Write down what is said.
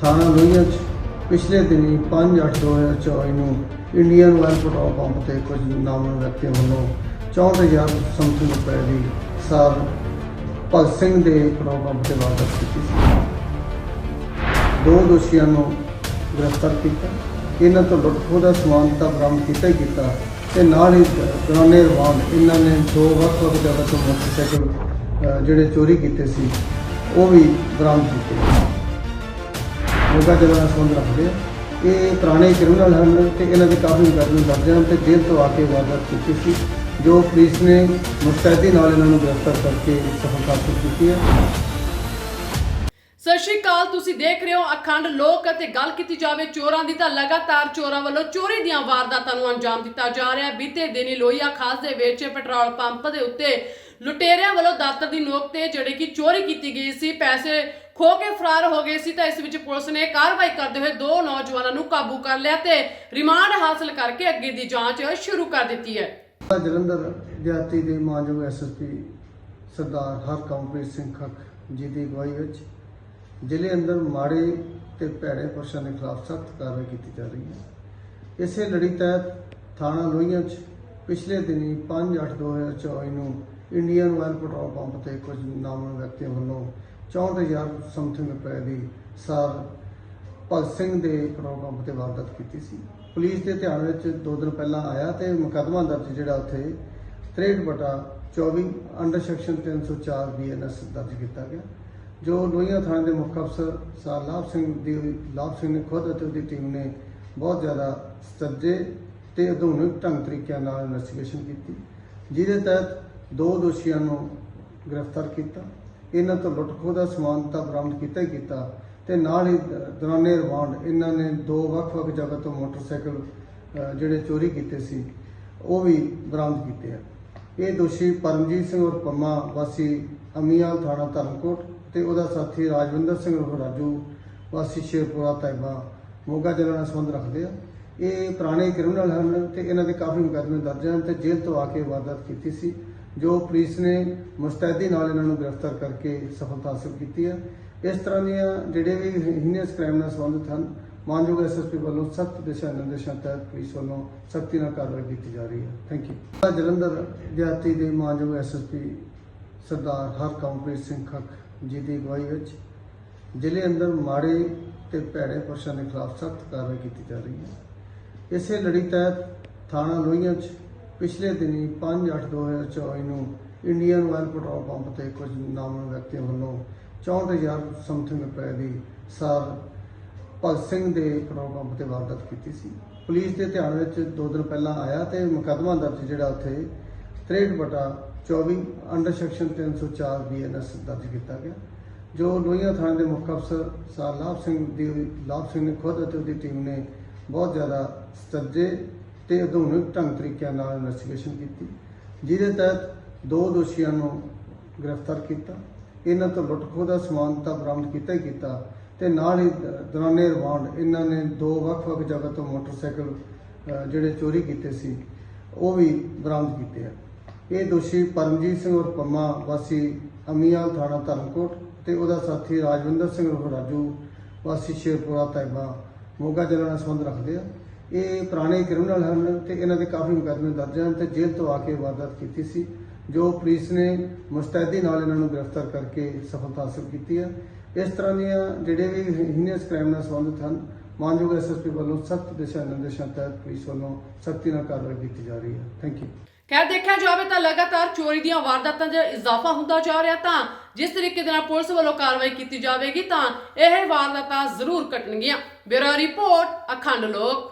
ਥਾਣਾ ਲੋਹੀਆਂ 'ਚ ਪਿਛਲੇ ਦਿਨੀ 5/8/2024 ਨੂੰ ਇੰਡੀਅਨ ਆਇਲ ਪੈਟਰੋਲ ਪੰਪ ਤੇ ਕੁਝ ਨਾਮਨ ਵਿਅਕਤੀਆਂ ਵੱਲੋਂ 64000 ਸਮਥਿੰਗ ਰੁਪਏ ਦੀ ਸਾਰ ਭਗਤ ਸਿੰਘ ਦੇ ਪੈਟਰੋਲ ਪੰਪ ਤੇ ਵਾਰਦਾਤ ਕੀਤੀ ਸੀ। ਦੋ ਦੋਸ਼ੀਆਂ ਨੂੰ ਗ੍ਰਿਫਤਾਰ ਕੀਤਾ। ਇਹਨਾਂ ਤੋਂ ਲੁੱਟਖੋ ਦਾ ਸਮਾਨ ਤਾਂ ਬਰਾਮਦ ਕੀਤਾ ਹੀ ਕੀਤਾ ਤੇ ਨਾਲ ਹੀ ਦੌਰਾਨੇ ਰਵਾਨ ਇਹਨਾਂ ਨੇ ਦੋ ਵੱਖ ਵੱਖ ਜਗ੍ਹਾ ਤੋਂ ਮੋਟਰਸਾਈਕਲ ਜਿਹੜੇ ਚੋਰੀ ਕੀਤੇ ਸੀ, ਉਹ ਵੀ ਬਰਾਮਦ ਕੀਤੇ। ਮੋਗਾ ਜ਼ਿਲ੍ਹਾ ਨਾਲ ਸੰਬੰਧ ਰੱਖਦੇ ਆ ਇਹ ਪੁਰਾਣੇ ਕ੍ਰਿਮੀਨਲ ਹਨ ਤੇ ਇਹਨਾਂ ਦੇ ਕਾਫੀ ਮੁਕੱਦਮੇ ਦਰਜ ਹਨ ਤੇ ਜੇਲ੍ਹ ਤੋਂ ਆ ਕੇ ਵਾਰਦਾਤ ਕੀਤੀ ਸੀ, ਜੋ ਪੁਲਿਸ ਨੇ ਮੁਸਤੈਦੀ ਨਾਲ ਇਹਨਾਂ ਨੂੰ ਗ੍ਰਿਫਤਾਰ ਕਰਕੇ ਸਫਲਤਾ ਹਾਸਲ ਕੀਤੀ ਹੈ। ਸਤਿ ਸ਼੍ਰੀ ਅਕਾਲ, ਤੁਸੀਂ ਦੇਖ ਰਹੇ ਹੋ ਅਖੰਡ ਲੋਕ ਅਤੇ ਗੱਲ ਕੀਤੀ ਜਾਵੇ ਚੋਰਾਂ ਦੀ ਤਾਂ ਲਗਾਤਾਰ ਚੋਰਾਂ ਵੱਲੋਂ ਚੋਰੀ ਦੀਆਂ ਵਾਰਦਾਤਾਂ ਨੂੰ ਅੰਜਾਮ ਦਿੱਤਾ ਜਾ ਰਿਹਾ ਬੀਤੇ ਦਿਨੀ ਲੋਹੀਆ ਖਾਸ ਦੇ ਵਿੱਚ ਪੈਟਰੋਲ ਪੰਪ ਦੇ ਉੱਤੇ ਲੁਟੇਰਿਆਂ ਵੱਲੋਂ ਦਾਤਰ ਦੀ ਨੋਕ ਤੇ ਜਿਹੜੇ ਕਿ ਚੋਰੀ ਕੀਤੀ ਗਈ ਸੀ, ਪੈਸੇ ਖੋ ਕੇ ਫਰਾਰ ਹੋ ਗਏ ਸੀ ਤਾਂ ਇਸ ਵਿੱਚ ਪੁਲਿਸ ਨੇ ਕਾਰਵਾਈ ਕਰਦੇ ਹੋਏ ਦੋ ਨੌਜਵਾਨਾਂ ਨੂੰ ਕਾਬੂ ਕਰ ਲਿਆ ਤੇ ਰਿਮਾਂਡ ਹਾਸਲ ਕਰਕੇ ਅੱਗੇ ਦੀ ਜਾਂਚ ਸ਼ੁਰੂ ਕਰ ਦਿੱਤੀ ਹੈ। ਜਲੰਧਰ ਦਿਹਾਤੀ ਦੇ ਮਾਨਯੋਗ ਐਸਐਸਪੀ ਸਰਦਾਰ ਹਰਕੰਪ੍ਰੀਤ ਸਿੰਘ ਖੱਖ ਜੀ ਦੀ ਅਗਵਾਈ ਵਿੱਚ ਜ਼ਿਲ੍ਹੇ ਅੰਦਰ ਮਾੜੇ ਤੇ ਭੈੜੇ ਪੁਰਸ਼ਾਂ ਦੇ ਖਿਲਾਫ ਸਖਤ ਕਾਰਵਾਈ ਕੀਤੀ ਜਾ ਰਹੀ ਹੈ। ਇਸੇ ਲੜੀ ਤਹਿਤ ਥਾਣਾ ਲੋਹੀਆਂ 'ਚ ਪਿਛਲੇ ਦਿਨੀ 5/8/2024 ਨੂੰ ਇੰਡੀਅਨ ਆਇਲ ਪੈਟਰੋਲ ਪੰਪ ਤੇ ਕੁਝ ਨਾਮਨ ਵਿਅਕਤੀਆਂ ਵੱਲੋਂ 64000 ਸਮਥਿੰਗ ਰੁਪਏ ਦੀ ਸਾਰ ਭਗਤ ਸਿੰਘ ਦੇ ਪੈਟਰੋਲ ਪੰਪ ਤੇ ਵਾਰਦਾਤ ਕੀਤੀ ਸੀ। ਪੁਲਿਸ ਦੇ ਧਿਆਨ ਵਿੱਚ ਦੋ ਦਿਨ ਪਹਿਲਾਂ ਆਇਆ ਤੇ ਮੁਕੱਦਮਾ ਦਰਜ ਜਿਹੜਾ ਉੱਥੇ 63 ਬਟਾ 24 ਅੰਡਰ ਸੈਕਸ਼ਨ 304 ਬੀਐਨਐਸ ਦਰਜ ਕੀਤਾ ਗਿਆ, ਜੋ ਲੋਹੀਆਂ ਥਾਣੇ ਦੇ ਮੁੱਖ ਅਫਸਰ ਸਰ ਲਾਭ ਸਿੰਘ ਦੀ ਲਾਭ ਸਿੰਘ ਨੇ ਖੁਦ ਅਤੇ ਉਹਦੀ ਟੀਮ ਨੇ ਬਹੁਤ ਜ਼ਿਆਦਾ ਸੱਜੇ ਤੇ ਆਧੁਨਿਕ ਢੰਗ ਤਰੀਕਿਆਂ ਨਾਲ ਇਨਵੈਸਟੀਗੇਸ਼ਨ ਕੀਤੀ, ਜਿਹਦੇ ਤਹਿਤ ਦੋ ਦੋਸ਼ੀਆਂ ਨੂੰ ਗ੍ਰਿਫਤਾਰ ਕੀਤਾ। ਇਹਨਾਂ ਤੋਂ ਲੁੱਟਖੋ ਦਾ ਸਮਾਨ ਤਾਂ ਬਰਾਮਦ ਕੀਤਾ ਹੀ ਕੀਤਾ ਤੇ ਨਾਲ ਹੀ ਦੌਰਾਨੇ ਰਵਾਂਡ ਇਹਨਾਂ ਨੇ ਦੋ ਵੱਖ-ਵੱਖ ਜਗ੍ਹਾ ਤੋਂ ਮੋਟਰਸਾਈਕਲ ਜਿਹੜੇ ਚੋਰੀ ਕੀਤੇ ਸੀ, ਉਹ ਵੀ ਬਰਾਮਦ ਕੀਤੇ ਆ। ਇਹ ਦੋਸ਼ੀ ਪਰਮਜੀਤ ਸਿੰਘ ਔਰ ਪੰਮਾ ਵਾਸੀ ਅਮੀਆਲ ਥਾਣਾ ਧਰਮਕੋਟ ਤੇ ਉਹਦਾ ਸਾਥੀ ਰਾਜਵਿੰਦਰ ਸਿੰਘ ਔਰ ਰਾਜੂ ਵਾਸੀ ਸ਼ੇਰਪੁਰਾ ਤੈਬਾ ਮੋਗਾ ਜ਼ਿਲ੍ਹਾ ਨਾਲ ਸੰਬੰਧ ਰੱਖਦੇ ਆ। ਇਹ ਪੁਰਾਣੇ ਕ੍ਰਿਮੀਨਲ ਹਨ ਤੇ ਇਹਨਾਂ ਦੇ ਕਾਫੀ ਮੁਕੱਦਮੇ ਦਰਜ ਹਨ ਤੇ ਜੇਲ੍ਹ ਤੋਂ ਆ ਕੇ ਵਾਰਦਾਤ ਕੀਤੀ ਸੀ। ਜੋ ਪੁਲਿਸ ਨੇ ਮੁਸਤੈਦੀ ਨਾਲ ਇਹਨਾਂ ਨੂੰ ਗ੍ਰਿਫਤਾਰ ਕਰਕੇ ਸਫਲਤਾ ਹਾਸਲ ਕੀਤੀ ਹੈ। ਇਸ ਤਰ੍ਹਾਂ ਦੀਆਂ ਜਿਹੜੇ ਵੀ ਹੀਨੀਅਸ ਕ੍ਰਾਈਮ ਨਾਲ ਸੰਬੰਧਿਤ ਹਨ, ਮਾਨਯੋਗ ਐਸਐਸਪੀ ਵੱਲੋਂ ਸਖਤ ਦਿਸ਼ਾ ਨਿਰਦੇਸ਼ਾਂ ਤਹਿਤ ਪੁਲਿਸ ਵੱਲੋਂ ਸਖਤੀ ਨਾਲ ਕਾਰਵਾਈ ਕੀਤੀ ਜਾ ਰਹੀ ਹੈ। ਥੈਂਕ ਯੂ ਜਲੰਧਰ ਦਿਹਾਤੀ ਦੇ ਮਾਨਯੋਗ ਐਸਐਸਪੀ ਸਰਦਾਰ ਹਰਕੰਪ੍ਰੀਤ ਸਿੰਘ ਖੱਖ ਜੀ ਦੀ ਅਗਵਾਈ ਵਿੱਚ ਜ਼ਿਲ੍ਹੇ ਅੰਦਰ ਮਾੜੇ ਤੇ ਭੈੜੇ ਪੁਰਸ਼ਾਂ ਦੇ ਖਿਲਾਫ ਸਖਤ ਕਾਰਵਾਈ ਕੀਤੀ ਜਾ ਰਹੀ ਹੈ। ਇਸੇ ਲੜੀ ਤਹਿਤ ਥਾਣਾ ਲੋਹੀਆਂ 'ਚ ਪਿਛਲੇ ਦਿਨੀ 5/8/2024 ਨੂੰ ਇੰਡੀਅਨ ਆਇਲ ਪੈਟਰੋਲ ਪੰਪ ਤੇ ਕੁਝ ਨਾਮਨ ਵਿਅਕਤੀਆਂ ਵੱਲੋਂ 64000 ਸਮਥਿੰਗ ਰੁਪਏ ਦੀ ਸਾਰ ਭਗਤ ਸਿੰਘ ਦੇ ਪੈਟਰੋਲ ਪੰਪ ਤੇ ਵਾਰਦਾਤ ਕੀਤੀ ਸੀ। ਪੁਲਿਸ ਦੇ ਧਿਆਨ ਵਿੱਚ ਦੋ ਦਿਨ ਪਹਿਲਾਂ ਆਇਆ ਤੇ ਮੁਕੱਦਮਾ ਦਰਜ ਜਿਹੜਾ ਉੱਥੇ 63 ਬਟਾ 24 ਅੰਡਰ ਸੈਕਸ਼ਨ 304 ਬੀਐਨਐਸ ਦਰਜ ਕੀਤਾ ਗਿਆ, ਜੋ ਲੋਹੀਆਂ ਥਾਣੇ ਦੇ ਮੁੱਖ ਅਫਸਰ ਸਰ ਲਾਭ ਸਿੰਘ ਦੀ, ਲਾਭ ਸਿੰਘ ਨੇ ਖੁਦ ਅਤੇ ਉਹਦੀ ਟੀਮ ਨੇ ਬਹੁਤ ਜ਼ਿਆਦਾ ਸੱਜੇ ਤੇ ਆਧੁਨਿਕ ਢੰਗ ਤਰੀਕਿਆਂ ਨਾਲ ਇਨਵੈਸਟੀਗੇਸ਼ਨ ਕੀਤੀ, ਜਿਹਦੇ ਤਹਿਤ ਦੋ ਦੋਸ਼ੀਆਂ ਨੂੰ ਗ੍ਰਿਫਤਾਰ ਕੀਤਾ, ਇਹਨਾਂ ਤੋਂ ਲੁੱਟਖੋ ਦਾ ਸਮਾਨ ਤਾਂ ਬਰਾਮਦ ਕੀਤਾ ਹੀ ਕੀਤਾ ਤੇ ਨਾਲ ਹੀ ਦੌਰਾਨੇ ਰਿਮਾਂਡ, ਇਹਨਾਂ ਨੇ ਦੋ ਵੱਖ-ਵੱਖ ਜਗ੍ਹਾ ਤੋਂ ਮੋਟਰਸਾਈਕਲ ਜਿਹੜੇ ਚੋਰੀ ਕੀਤੇ ਸੀ, ਉਹ ਵੀ ਬਰਾਮਦ ਕੀਤੇ ਆ। ਇਹ ਦੋਸ਼ੀ ਪਰਮਜੀਤ ਸਿੰਘ ਔਰ ਪੰਮਾ ਵਾਸੀ ਅਮੀਆਲ ਥਾਣਾ ਧਰਮਕੋਟ ਤੇ ਉਹਦਾ ਸਾਥੀ ਰਾਜਵਿੰਦਰ ਸਿੰਘ ਉਰਫ ਰਾਜੂ ਵਾਸੀ ਸ਼ੇਰਪੁਰਾ ਤੈਬਾ ਮੋਗਾ ਜ਼ਿਲ੍ਹਾ ਨਾਲ ਸੰਬੰਧ ਰੱਖਦੇ ਆ। ਇਹ ਪੁਰਾਣੇ ਕ੍ਰਿਮੀਨਲ ਹਨ ਤੇ ਇਹਨਾਂ ਦੇ ਕਾਫੀ ਮੁਕੱਦਮੇ ਦਰਜ ਹਨ ਤੇ ਜੇਲ੍ਹ ਤੋਂ ਆ ਕੇ ਵਾਰਦਾਤ ਕੀਤੀ ਸੀ, ਜੋ ਪੁਲਿਸ ਨੇ ਮੁਸਤੈਦੀ ਨਾਲ ਇਹਨਾਂ ਨੂੰ ਗ੍ਰਿਫਤਾਰ ਕਰਕੇ ਸਫਲਤਾ ਹਾਸਲ ਕੀਤੀ ਹੈ। ਇਸ ਤਰ੍ਹਾਂ ਦੀਆਂ ਜਿਹੜੇ ਵੀ ਹੀਨੀਅਸ ਕ੍ਰਾਈਮ ਨਾਲ ਸੰਬੰਧਿਤ ਹਨ, ਮਾਨਯੋਗ ਐਸਐਸਪੀ ਵੱਲੋਂ ਸਖਤ ਦਿਸ਼ਾ ਨਿਰਦੇਸ਼ਾਂ ਤਹਿਤ ਪੁਲਿਸ ਵੱਲੋਂ ਸਖਤੀ ਨਾਲ ਕਾਰਵਾਈ ਕੀਤੀ ਜਾ ਰਹੀ ਹੈ। ਥੈਂਕ ਯੂ ਖੈਰ, ਦੇਖਿਆ ਜਾਵੇ ਤਾਂ ਲਗਾਤਾਰ ਚੋਰੀ ਦੀਆਂ ਵਾਰਦਾਤਾਂ 'ਚ ਇਜ਼ਾਫਾ ਹੁੰਦਾ ਜਾ ਰਿਹਾ ਤਾਂ ਜਿਸ ਤਰੀਕੇ ਦੇ ਨਾਲ ਪੁਲਿਸ ਵੱਲੋਂ ਕਾਰਵਾਈ ਕੀਤੀ ਜਾਵੇਗੀ ਤਾਂ ਇਹ ਵਾਰਦਾਤਾਂ ਜ਼ਰੂਰ ਘਟਣਗੀਆਂ ਬਿਊਰੋ ਰਿਪੋਰਟ, ਅਖੰਡ ਲੋਕ।